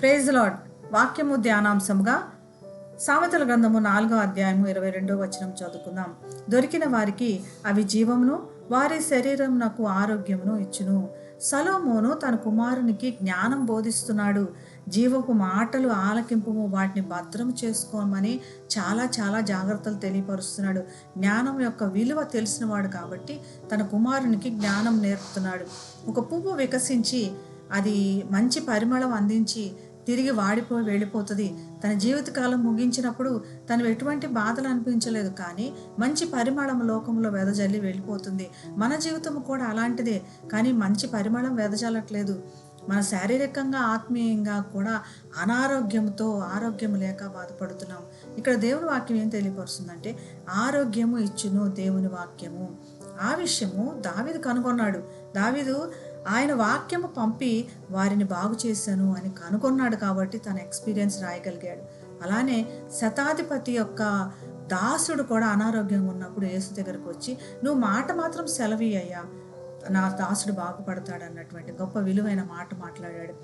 Praise lord వాక్యము ధ్యానాంశముగా సామెతల గ్రంథము నాలుగో అధ్యాయము ఇరవై రెండో వచనం చదువుకుందాం. దొరికిన వారికి అవి జీవమును వారి శరీరం నాకు ఆరోగ్యమును ఇచ్చును. సలోమోను తన కుమారునికి జ్ఞానం బోధిస్తున్నాడు. జీవపు మాటలు ఆలకింపు వాటిని భద్రం చేసుకోమని చాలా చాలా జాగ్రత్తలు తెలియపరుస్తున్నాడు. జ్ఞానం యొక్క విలువ తెలిసినవాడు కాబట్టి తన కుమారునికి జ్ఞానం నేర్పుతున్నాడు. ఒక పువ్వు వికసించి అది మంచి పరిమళం అందించి తిరిగి వాడిపోయి వెళ్ళిపోతుంది. తన జీవితకాలం ముగించినప్పుడు తను ఎటువంటి బాధలు అనిపించలేదు కానీ మంచి పరిమళం లోకంలో వెదజల్లి వెళ్ళిపోతుంది. మన జీవితం కూడా అలాంటిదే కానీ మంచి పరిమళం వెదజల్లట్లేదు. మన శారీరకంగా ఆత్మీయంగా కూడా అనారోగ్యంతో ఆరోగ్యం లేక బాధపడుతున్నాం. ఇక్కడ దేవుని వాక్యం ఏం తెలియపరుస్తుందంటే ఆరోగ్యము ఇచ్చును దేవుని వాక్యము. ఆ విషయము దావీదు కనుగొన్నాడు. దావీదు ఆయన వాక్యము పంపి వారిని బాగు చేశాను అని కనుగొన్నాడు కాబట్టి తన ఎక్స్పీరియన్స్ రాయగలిగాడు. అలానే శతాధిపతి యొక్క దాసుడు కూడా అనారోగ్యంగా ఉన్నప్పుడు యేసు దగ్గరకు వచ్చి నువ్వు మాట మాత్రం సెలవి అయ్యా నా దాసుడు బాగుపడతాడు అన్నటువంటి గొప్ప విలువైన మాట మాట్లాడాడు.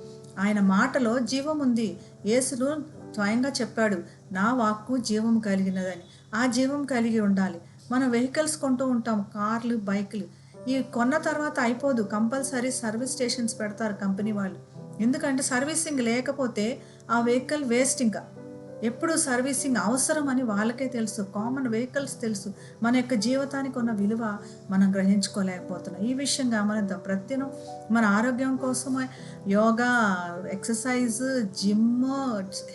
ఆయన మాటలో జీవం ఉంది. యేసును స్వయంగా చెప్పాడు నా వాక్కు జీవం కలిగినదని. ఆ జీవం కలిగి ఉండాలి. మనం వెహికల్స్ కొంటూ ఉంటాం కార్లు బైకులు. ఈ కొన్న తర్వాత అయిపోదు. కంపల్సరీ సర్వీస్ స్టేషన్స్ పెడతారు కంపెనీ వాళ్ళు. ఎందుకంటే సర్వీసింగ్ లేకపోతే ఆ వెహికల్ వేస్ట్ ఇంకా. ఎప్పుడు సర్వీసింగ్ అవసరం అని వాళ్ళకే తెలుసు. కామన్ వెహికల్స్ తెలుసు. మన యొక్క జీవితానికి ఉన్న విలువ మనం గ్రహించుకోలేకపోతున్నాం. ఈ విషయం గమనిద్దాం. ప్రతిదినం మన ఆరోగ్యం కోసమే yoga exercise gym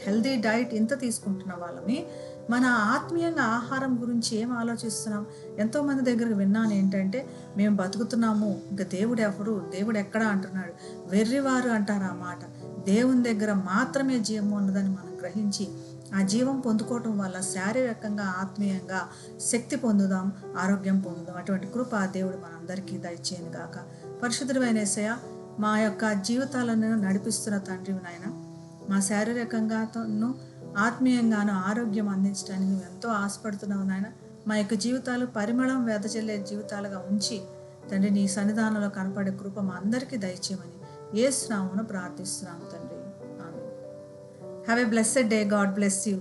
healthy diet ఇంత తీసుకుంటున్న వాళ్ళని మన ఆత్మీయంగా ఆహారం గురించి ఏం ఆలోచిస్తున్నాం? ఎంతోమంది దగ్గర విన్నాను ఏంటంటే మేము బతుకుతున్నాము ఇంకా దేవుడు ఎవరు దేవుడు ఎక్కడ అంటున్నాడు. వెర్రివారు అంటారు ఆ మాట. దేవుని దగ్గర మాత్రమే జీవం ఉన్నదని మనం గ్రహించి ఆ జీవం పొందుకోవటం వల్ల శారీరకంగా ఆత్మీయంగా శక్తి పొందుదాం ఆరోగ్యం పొందుదాం. అటువంటి కృప ఆ దేవుడు మనందరికీ దయచేయను గాక. పరిశుద్ధమైనసయ మా యొక్క జీవితాలను నడిపిస్తున్న తండ్రి నాయన మా శారీరకంగాను ఆత్మీయంగాను ఆరోగ్యం అందించడానికి మేము ఎంతో ఆశపడుతున్నావు నాయన. మా యొక్క జీవితాలు పరిమళం వెదజల్లే జీవితాలుగా ఉంచి తండ్రి నీ సన్నిధానంలో కనపడే కృప మా అందరికీ దయచేయమని ఏ స్నామను ప్రార్థిస్తున్నాము తండ్రి. Amen have a blessed day God bless you